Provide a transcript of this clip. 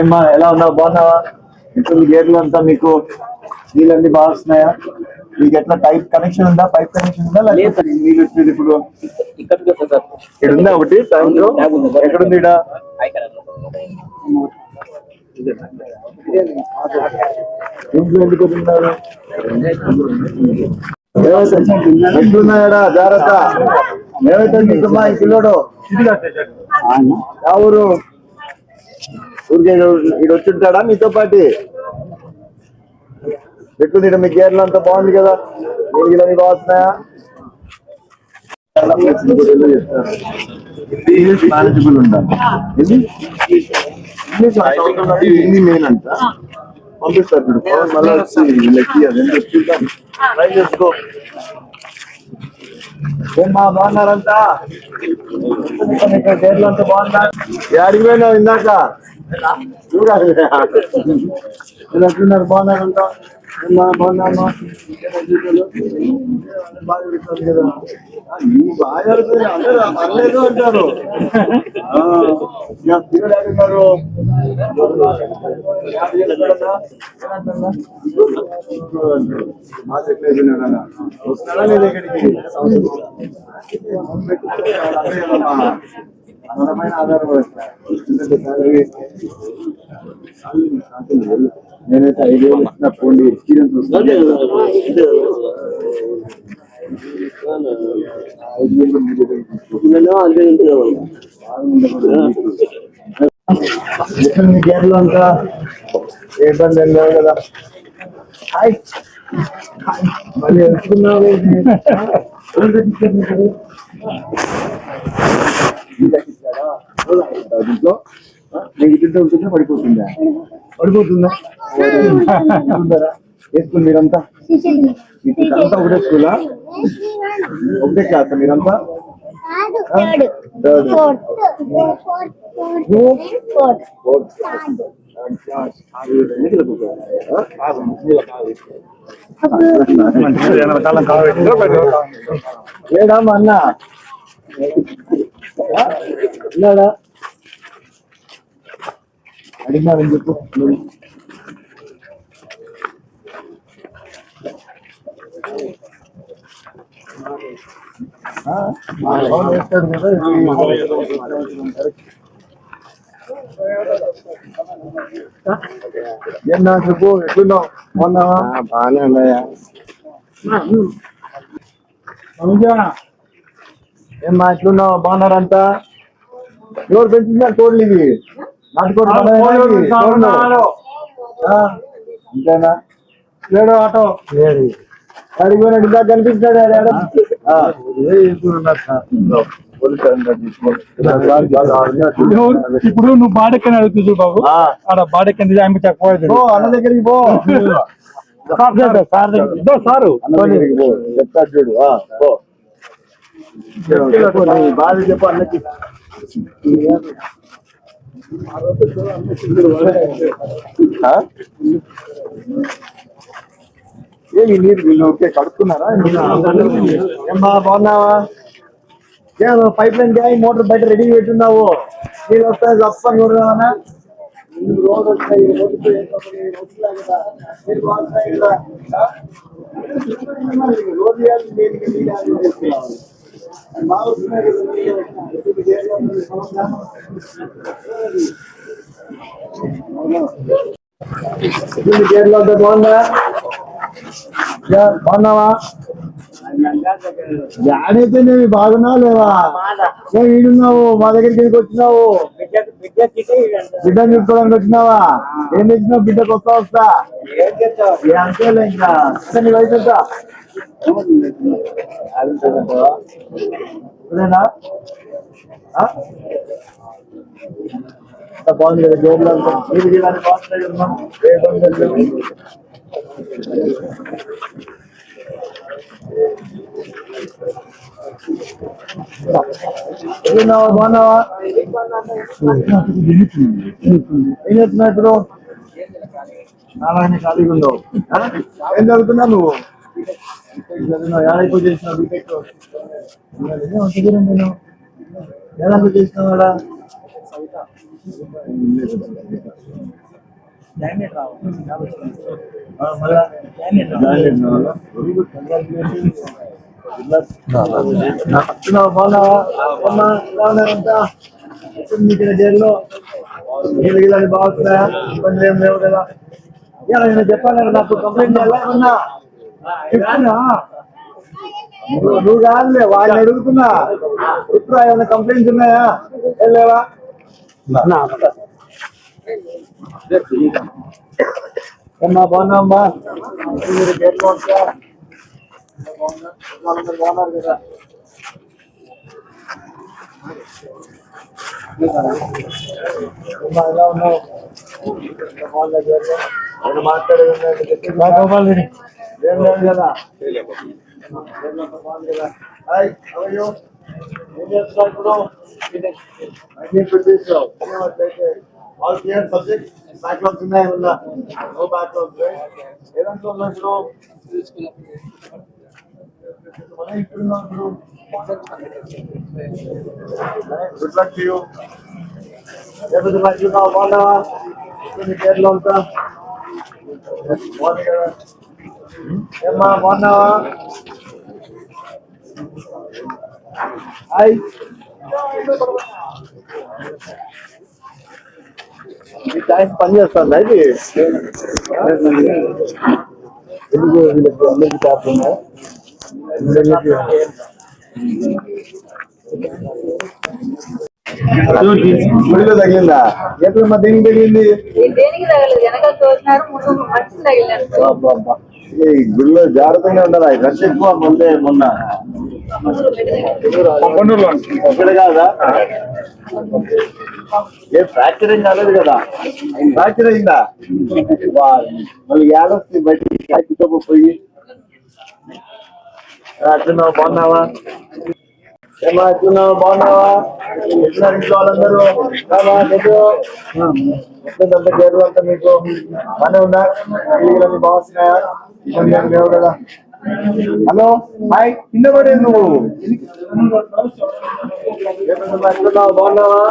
ఏమ్మా ఎలా ఉన్నావు? బాగున్నావా? ఇప్పుడు గేట్లు అంతా మీకు నీళ్ళన్నీ బాగా వస్తున్నాయా? మీకు ఎట్లా పైప్ కనెక్షన్ ఉందా? పైప్ కనెక్షన్ ఉందా? లేకపోతే నీళ్ళు వచ్చేది ఇప్పుడు? ఇక్కడ ఉందా ఒకటి? ట్యాంక్ ఎక్కడుంది ఇక్కడ ఇంట్లో ఎందుకు జాగ్రత్త. ఏమైతే నీకమ్మా ఈ పిల్లోడు? ఆ ఊరు? ఊరికే ఇటు వచ్చింటాడా మీతో పాటి? ఎక్కువ ఈడ మీ గేర్లు అంతా బాగుంది కదా? నీళ్ళు వస్తున్నాయా బాగున్నాయా? మేనేజబుల్ ఉండాలి ఇది హిందీ మెయిన్ అంట. పంపిస్తారు చూడు. మళ్ళీ వచ్చి వీళ్ళకి అదేంటో చూద్దాం. ట్రై చేసుకో. ఏమ్మా బాగున్నారంతా బాగున్నా యాడికి పోయినావు ఇందాక. చూడాలి వీళ్ళు ఎట్లున్నారు బాగున్నారంట బాగున్నామా బాగా పర్లేదు అంటారు ఆ, మా లేదా ఇక్కడికి మనపైన ఆధారపడతారు నేనైతే ఐదు వేలు ఇచ్చిన పోండి ఎక్స్పీరియన్స్ వస్తుంది. గేర్లు అంతా ఏ ఇబ్బంది ఏం లేవు కదా. హాయ్. మళ్ళీ వెళ్తున్నావు. దీంట్లో? మీకు తింటే ఉంటుందా పడిపోతుందా పడిపోతుందా స్కూల్ మీరంతా అంతా ఒకటే స్కూలా ఒకటే క్లాస్ మీరంతా third Third. Fourth fourth fourth fourth third class ఎన్ని చదువుకోవాలి? ఆ? లేడా మా అన్న ఆ? ఉన్నాడా అడిగినాడని చెప్పు ఆ? అవును, వేస్తాడు కదా ఏమన్నా చెప్పు ఎట్లున్నావు బాగున్నావా బాగానే ఉన్నాయా ఏమ్మా ఎట్లున్నావు బాగున్నారంతా? ఎవరు పెంచుతున్నారు కోళ్ళు ఇవి. లేడు ఆటో. లేదు ఏ ఇప్పుడు నువ్వు బాడెక్కని అడుగుతుంది బాబు. ఆడ బాడెక్కని ఆయన చెప్పలేదు అన్న దగ్గరికి పో. సార్ సార్ సారు చెప్తాడు చూడు. బాధ చెప్పు అన్నకి ఏమి నీరు వీళ్ళు ఓకే కడుక్కున్నారా ఏమ్మా బాగున్నావా ఏమో పైప్ లైన్గా మోటార్ బయట రెడీ పెట్టున్నావు నీళ్ళు వస్తాయి తప్పని చూడదామన్నా రోడ్ వస్తాయి రోడ్డు రోడ్డు బాగుందా బాగున్నావా జాడైతే నేను బాగున్నావు లేవా నేను ఈడున్నావు మా దగ్గరికి వచ్చినావు బిడ్డ చూసుకోవడానికి వచ్చినావా ఏం తెచ్చినావు బిడ్డకు వస్తా వస్తా ఏ అంతేలే ఇంకా నీ వయసు ఎంత? బాగుంది కదా జోబులు అంతా. మీరు ఇలాంటి బాగుంటాయి కదమ్మా ఏ ఇబ్బంది లేదు. ఎట్లున్నావా బాగున్నావా? ఏం చేస్తున్నావు ఇప్పుడు? నాలాగనే ఖాళీగా ఉండవు? ఏం చదువుతున్నావు నువ్వు? చదివినావు ఏడైపో బీటెక్ అంత దూరం పోయినావు ఏదాంట్లో చేసినావు మీకు జైల్లో ఇబ్బంది ఏం లేవు కదా ఇలా నేను చెప్పాలి నాకు కంప్లైంట్ చేయాలన్నా చెప్తున్నా నువ్వు కాదులే వాళ్ళని అడుగుతున్నా. ఇప్పుడు ఏమైనా కంప్లైంట్స్ ఉన్నాయా? లేవా? అమ్మా? బాగున్నామ్మా మీరు వాళ్ళందరూ బాగున్నారు కదా. ఎలా ఉన్నావు? బాగున్నా గేట్లో నేను మాట్లాడేది ఆల్ క్లియర్ సబ్జెక్ట్ బ్యాక్లాగ్స్ ఉన్నాయి ఉన్నా నో బ్యాక్లాగ్స్ ఏదంతా ఉన్నా ఇప్పుడు మనం ఇప్పుడు గుడ్ లక్ టు యూ లేకపోతే మంచి పేర్లో ఉంటా. బాగుంది కదా ఏమ్మా బాగున్నావా? హాయ్. ఈ టైం పని చేస్తుందా ఇది? ఎందుకు వీళ్ళకి అందరికి ట్యాప్ ఉన్నాయా గుడిలో తగిలిందా ఎప్పుడు మా దేనికి తగిలింది? దేనికి తగలేదు వెనక తోసినారు ముందు మట్టి తగిలినారు. గుడిలో జాగ్రత్తగా ఉండాలి. రష్ ఎక్కువ ముందే మొన్న. పంపనూరులో ఇక్కడ కాదా? ఏ ఫ్రాక్చరింగ్ కాలేదు కదా. ఫ్రాక్చర్ అయిందా? మళ్ళీ ఏడొస్తుంది బయటికి. కాకితో పోయి. అట్లున్నావు బాగున్నావా? ఏమా అట్లున్నావు బాగున్నావా? ఎట్లున్నారు ఇంట్లో వాళ్ళందరూ రామా, చెప్పు. ఎట్లుందంతా గేరు అంతా మీకు బాగానే ఉందా? ఇల్లు బాగున్నాయా లేవు కదా? హలో? హాయ్. కింద పడే నువ్వు ఎట్లున్నావు బాగున్నావా?